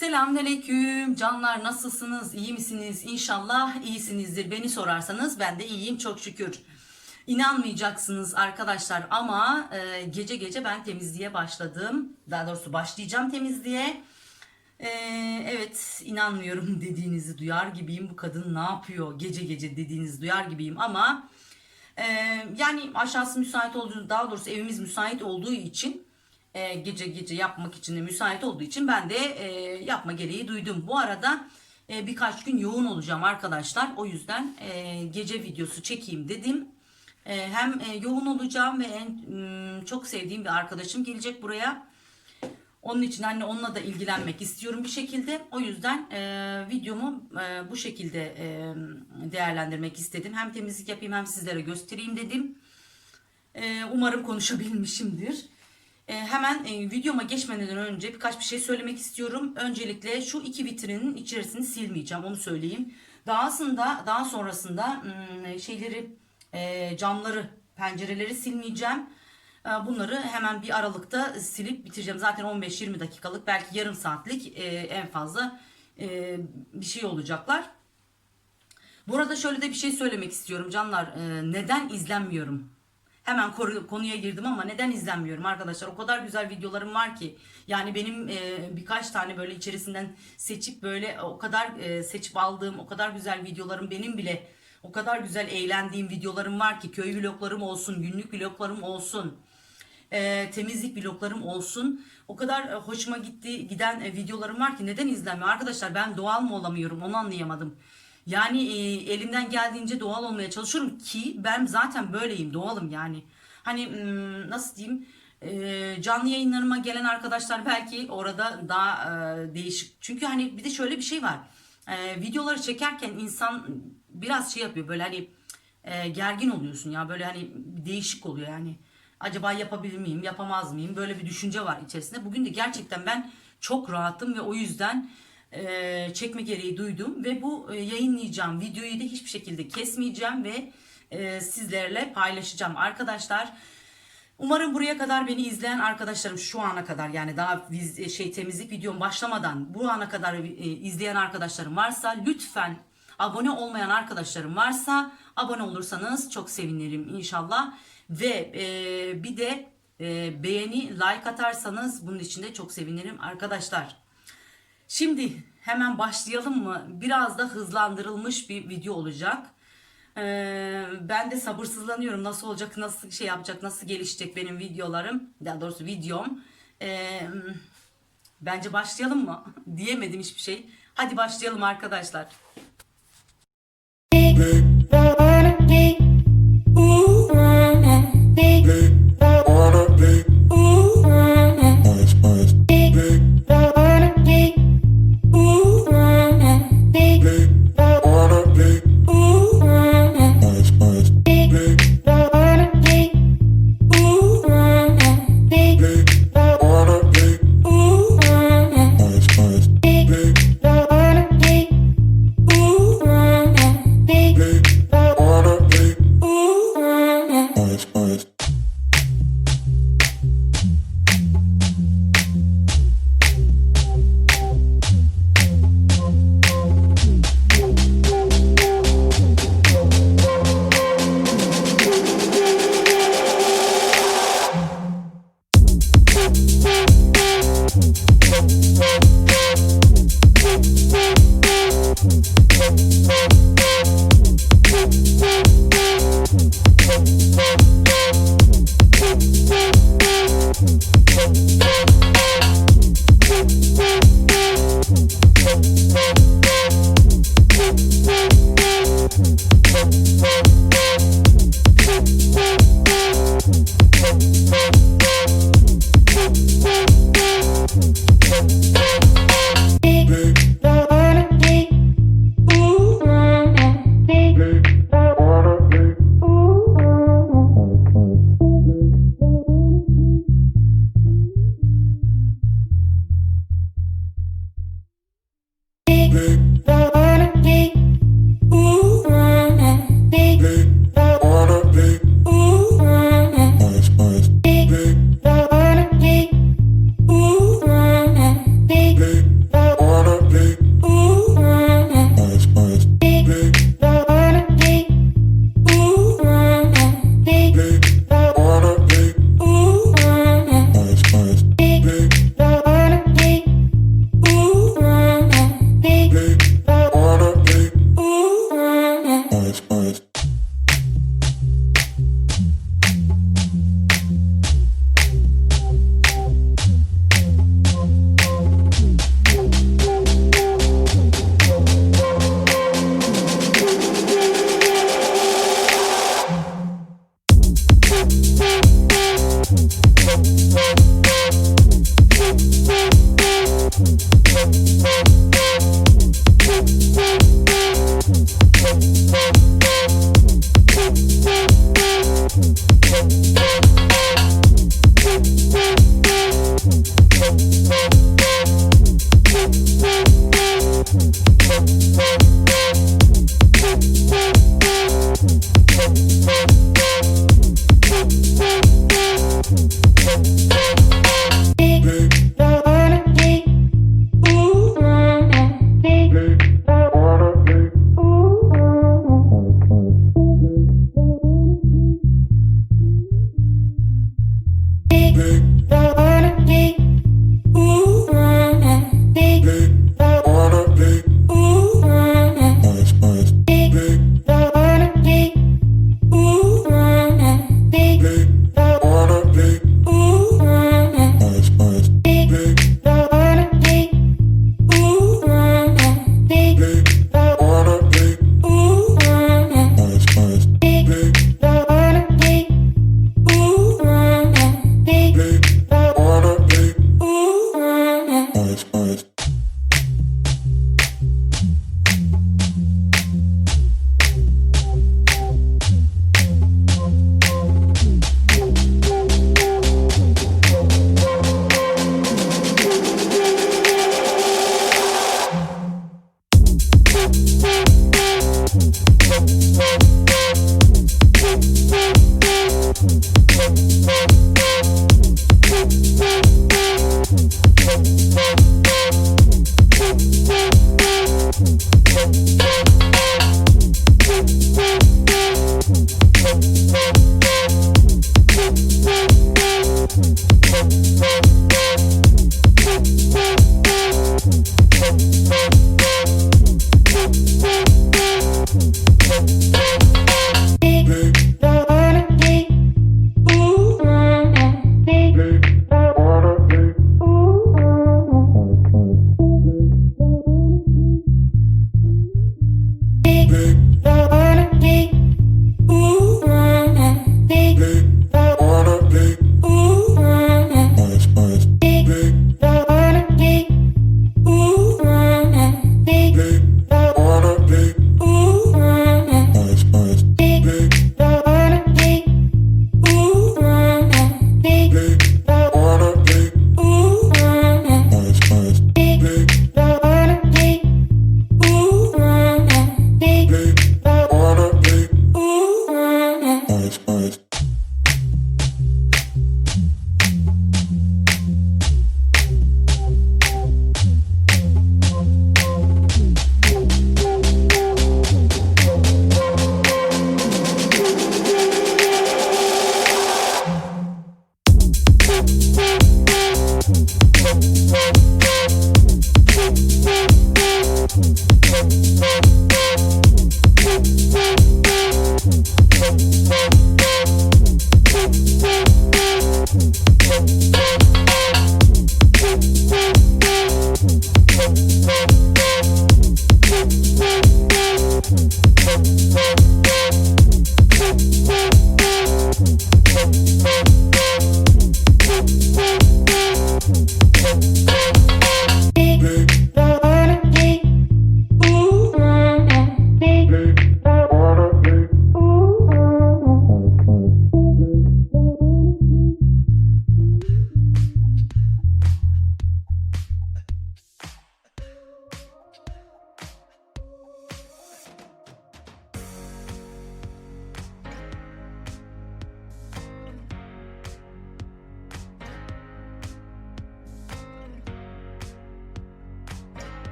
Selamünaleyküm. Canlar nasılsınız? İyi misiniz? İnşallah iyisinizdir. Beni sorarsanız ben de iyiyim çok şükür. İnanmayacaksınız arkadaşlar ama e, gece gece ben temizliğe başladım. Daha doğrusu başlayacağım temizliğe. E, evet inanmıyorum dediğinizi duyar gibiyim. Bu kadın ne yapıyor? Gece gece dediğinizi duyar gibiyim ama e, yani aşağısı müsait olduğu daha doğrusu evimiz müsait olduğu için e, gece gece yapmak için de müsait olduğu için ben de e, yapma gereği duydum. Bu arada e, birkaç gün yoğun olacağım arkadaşlar. O yüzden e, gece videosu çekeyim dedim. E, hem e, yoğun olacağım ve en m, çok sevdiğim bir arkadaşım gelecek buraya. Onun için hani onunla da ilgilenmek istiyorum bir şekilde. O yüzden e, videomu e, bu şekilde e, değerlendirmek istedim. Hem temizlik yapayım hem sizlere göstereyim dedim. E, umarım konuşabilmişimdir. E, hemen e, videoma geçmeden önce birkaç bir şey söylemek istiyorum. Öncelikle şu iki vitrinin içerisini silmeyeceğim onu söyleyeyim. Dahasında daha sonrasında hmm, şeyleri e, camları pencereleri silmeyeceğim. E, Bunları hemen bir aralıkta silip bitireceğim. Zaten 15-20 dakikalık belki yarım saatlik e, en fazla bir şey olacaklar. Burada şöyle de bir şey söylemek istiyorum canlar. E, Neden izlenmiyorum? Hemen konuya girdim ama neden izlenmiyorum arkadaşlar? O kadar güzel videolarım var ki. Yani benim e, birkaç tane böyle içerisinden seçip böyle o kadar e, seçip aldığım o kadar güzel videolarım benim bile o kadar güzel eğlendiğim videolarım var ki köy vloglarım olsun, günlük vloglarım olsun e, temizlik vloglarım olsun. O kadar e, hoşuma gitti giden e, videolarım var ki neden izlenmiyor? Arkadaşlar ben doğal mı olamıyorum onu anlayamadım. Yani e, elimden geldiğince doğal olmaya çalışıyorum ki ben zaten böyleyim doğalım yani. Hani nasıl diyeyim e, canlı yayınlarıma gelen arkadaşlar belki orada daha e, değişik. Çünkü hani bir de şöyle bir şey var. E, videoları çekerken insan biraz şey yapıyor böyle hani e, gergin oluyorsun ya böyle hani değişik oluyor yani. Acaba yapabilir miyim, yapamaz mıyım? Böyle bir düşünce var içerisinde. Bugün de gerçekten ben çok rahatım ve o yüzden e, çekme gereği duydum ve bu e, yayınlayacağım videoyu da hiçbir şekilde kesmeyeceğim ve e, sizlerle paylaşacağım arkadaşlar. Umarım buraya kadar beni izleyen arkadaşlarım şu ana kadar yani daha şey temizlik videom başlamadan bu ana kadar izleyen arkadaşlarım varsa lütfen abone olmayan arkadaşlarım varsa abone olursanız çok sevinirim inşallah ve e, bir de e, beğeni like atarsanız bunun için de çok sevinirim arkadaşlar. Şimdi hemen başlayalım mı? Biraz da hızlandırılmış bir video olacak. Ee, ben de sabırsızlanıyorum. Nasıl olacak, nasıl şey yapacak, nasıl gelişecek benim videolarım. Daha doğrusu videom. Ee, bence başlayalım mı? Diyemedim hiçbir şey. Hadi başlayalım arkadaşlar. Thank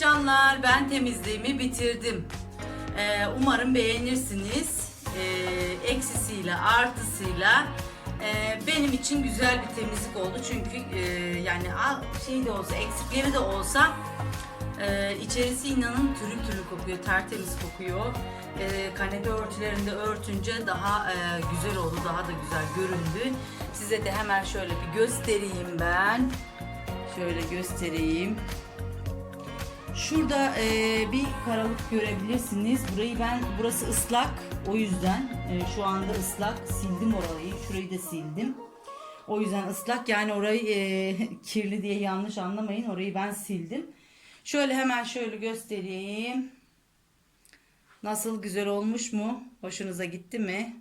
canlar ben temizliğimi bitirdim. Ee, umarım beğenirsiniz. Ee, eksisiyle artısıyla ee, benim için güzel bir temizlik oldu. Çünkü e, yani şey de olsa eksikleri de olsa ee, içerisi inanın türlü türlü kokuyor, tertemiz kokuyor. Ee, kanepe örtülerinde örtünce daha e, güzel oldu, daha da güzel göründü. Size de hemen şöyle bir göstereyim ben. Şöyle göstereyim. Şurada e, bir karalık görebilirsiniz. Burayı ben, burası ıslak. O yüzden e, şu anda ıslak. Sildim orayı. Şurayı da sildim. O yüzden ıslak yani orayı e, kirli diye yanlış anlamayın. Orayı ben sildim. Şöyle hemen şöyle göstereyim. Nasıl güzel olmuş mu? Hoşunuza gitti mi?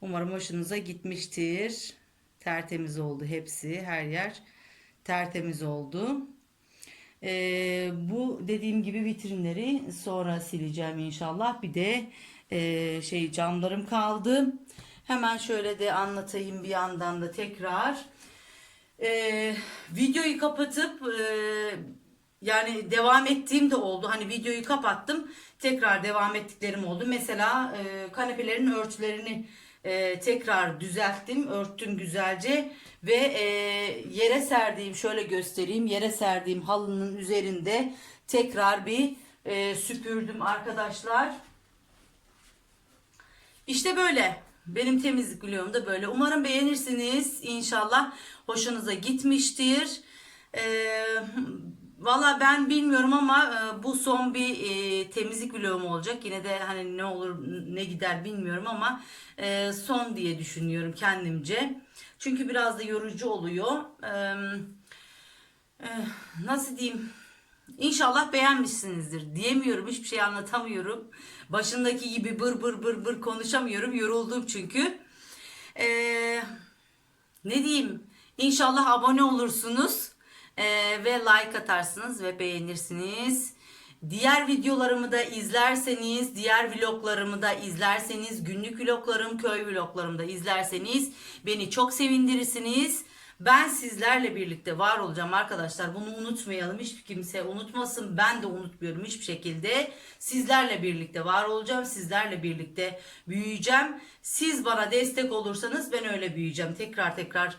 Umarım hoşunuza gitmiştir. Tertemiz oldu hepsi. Her yer tertemiz oldu. Ee, bu dediğim gibi vitrinleri sonra sileceğim inşallah. Bir de e, şey camlarım kaldı. Hemen şöyle de anlatayım bir yandan da tekrar. Ee, videoyu kapatıp e, yani devam ettiğim de oldu. Hani videoyu kapattım. Tekrar devam ettiklerim oldu. Mesela e, kanepelerin örtülerini e, tekrar düzelttim. Örttüm güzelce. Ve e, yere serdiğim şöyle göstereyim. Yere serdiğim halının üzerinde tekrar bir e, süpürdüm arkadaşlar. İşte böyle. Benim temizlik vlogum da böyle. Umarım beğenirsiniz. İnşallah hoşunuza gitmiştir. Ee, Valla ben bilmiyorum ama e, bu son bir e, temizlik vlogum olacak. Yine de hani ne olur ne gider bilmiyorum ama e, son diye düşünüyorum kendimce. Çünkü biraz da yorucu oluyor. Nasıl diyeyim? İnşallah beğenmişsinizdir. Diyemiyorum, hiçbir şey anlatamıyorum. Başındaki gibi bır bır bır bır konuşamıyorum. Yoruldum çünkü. Ne diyeyim? İnşallah abone olursunuz ee, ve like atarsınız ve beğenirsiniz. Diğer videolarımı da izlerseniz, diğer vloglarımı da izlerseniz, günlük vloglarım, köy vloglarımı da izlerseniz beni çok sevindirirsiniz. Ben sizlerle birlikte var olacağım arkadaşlar. Bunu unutmayalım. Hiç kimse unutmasın. Ben de unutmuyorum hiçbir şekilde. Sizlerle birlikte var olacağım. Sizlerle birlikte büyüyeceğim. Siz bana destek olursanız ben öyle büyüyeceğim. Tekrar tekrar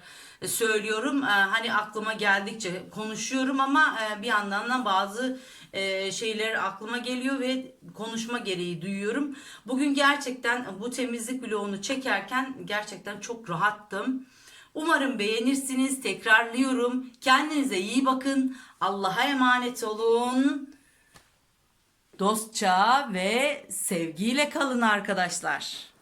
söylüyorum. Ee, Hani aklıma geldikçe konuşuyorum ama e, bir yandan da bazı e, şeyler aklıma geliyor ve konuşma gereği duyuyorum. Bugün gerçekten bu temizlik vlogunu çekerken gerçekten çok rahattım. Umarım beğenirsiniz. Tekrarlıyorum. Kendinize iyi bakın. Allah'a emanet olun. Dostça ve sevgiyle kalın arkadaşlar.